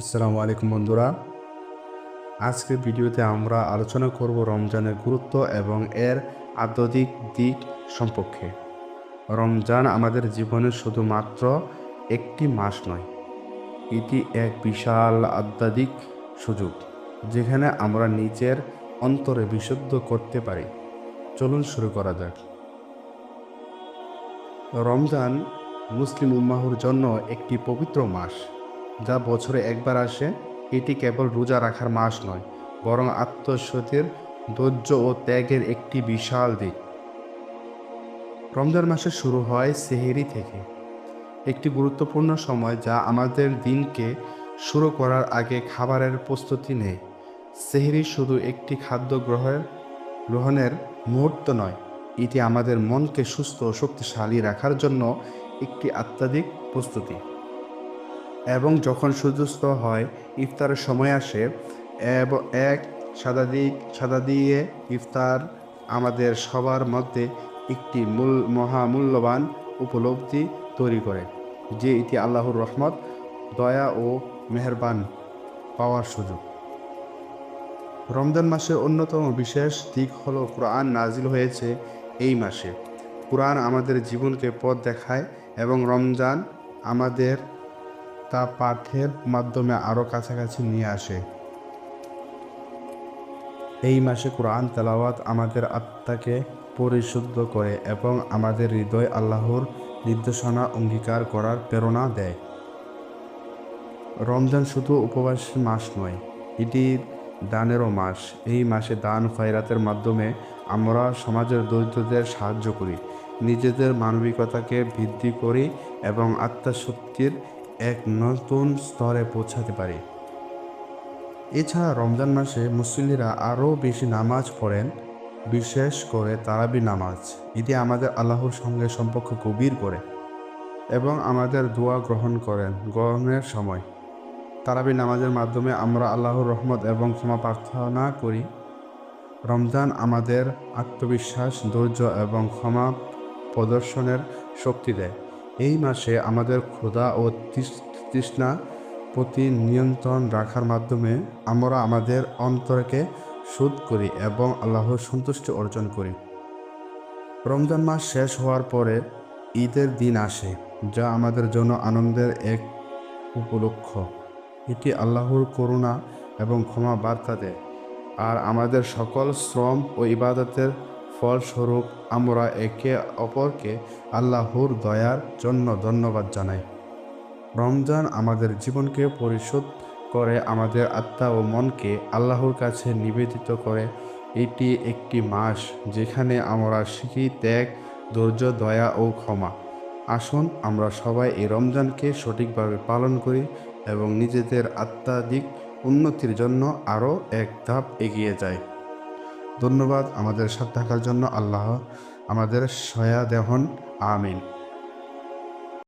আসসালামু আলাইকুম বন্ধুরা। আজকের ভিডিওতে আমরা আলোচনা করব রমজানের গুরুত্ব এবং এর আধ্যাত্মিক দিক সম্পর্কে। রমজান আমাদের জীবনে শুধুমাত্র একটি মাস নয়, এটি এক বিশাল আধ্যাত্মিক সুযোগ, যেখানে আমরা নিজের অন্তরে বিশুদ্ধ করতে পারি। চলুন শুরু করা যাক। রমজান মুসলিম উম্মাহুর জন্য একটি পবিত্র মাস। যা বছরে একবার আসে, এটি কেবল রোজা রাখার মাস নয়, বরং আত্মসতির ধৈর্য ও ত্যাগের একটি বিশাল দিক। রমজান মাসে শুরু হয় সেহেরি থেকে। একটি গুরুত্বপূর্ণ সময় যা আমাদের দিনকে শুরু করার আগে খাবারের প্রস্তুতি নেয়। সেহেরি শুধু একটি খাদ্য গ্রহের, গ্রহণের মুহূর্ত নয়, এটি আমাদের মনকে সুস্থ ও শক্তিশালী রাখার জন্য একটি আত্মাধিক প্রস্তুতি। এবং যখন সূর্যাস্ত হয়, ইফতারের সময় আসে, এবং, এক সাদা দিক সাদা দিয়ে ইফতার আমাদের সবার মধ্যে একটি মূল, মহামূল্যবান উপলব্ধি তৈরি করে, যে এটি আল্লাহর রহমত, দয়া ও মেহরবান পাওয়ার সুযোগ। রমজান মাসের অন্যতম বিশেষ দিক হলো কোরআন নাজিল হয়েছে এই মাসে। কোরআন আমাদের জীবনকে পথ দেখায় এবং রমজান আমাদের তা পাঠের মাধ্যমে আরও কাছাকাছি নিয়ে আসে। এই মাসে কোরআন তেলাওয়াত আমাদের আত্মাকে পরিশুদ্ধ করে এবং আমাদের হৃদয় আল্লাহর নির্দেশনা অঙ্গীকার করার প্রেরণা দেয়। রমজান শুধু উপবাস মাস নয়, এটি দানেরও মাস। এই মাসে দান খয়রাতের মাধ্যমে আমরা সমাজের দরিদ্রদের সাহায্য করি, নিজেদের মানবিকতাকে বৃদ্ধি করি এবং আত্মশক্তির এক নতুন স্তরে পৌঁছাতে পারি। এছাড়া রমজান মাসে মুসলিরা আরও বেশি নামাজ পড়েন, বিশেষ করে তারাবি নামাজ। এটি আমাদের আল্লাহর সঙ্গে সম্পর্ক গভীর করে এবং আমাদের দোয়া গ্রহণ করেন গ্রহণের সময়। তারাবি নামাজের মাধ্যমে আমরা আল্লাহর রহমত এবং ক্ষমা প্রার্থনা করি। রমজান আমাদের আত্মবিশ্বাস, ধৈর্য এবং ক্ষমা প্রদর্শনের শক্তি দেয়। এই মাসে আমাদের ক্ষুধা ও তৃষ- তৃষ্ণা প্রতি নিয়ন্ত্রণ রাখার মাধ্যমে আমরা আমাদের অন্তরকে শোধ করি এবং আল্লাহর সন্তুষ্টি অর্জন করি। রমজান মাস শেষ হওয়ার পরে ঈদের দিন আসে, যা আমাদের জন্য আনন্দের এক উপলক্ষ। এটি আল্লাহর করুণা এবং ক্ষমা বার্তা দেয়। আর আমাদের সকল শ্রম ও ইবাদতের ফলস্বরূপ আমরা একে অপরকে আল্লাহর দয়ার জন্য ধন্যবাদ জানাই। রমজান আমাদের জীবনকে পরিশোধ করে আমাদের আত্মা ও মনকে আল্লাহর কাছে নিবেদিত করে। এটি একটি মাস যেখানে আমরা শিখি ত্যাগ, ধৈর্য, দয়া ও ক্ষমা। আসুন আমরা সবাই এই রমজানকে সঠিকভাবে পালন করি এবং নিজেদের আত্মাধিক উন্নতির জন্য আরও এক ধাপ এগিয়ে যাই। ধন্যবাদ আমাদের সাথে থাকার জন্য আল্লাহ আমাদের সয়া দেহন আমিন।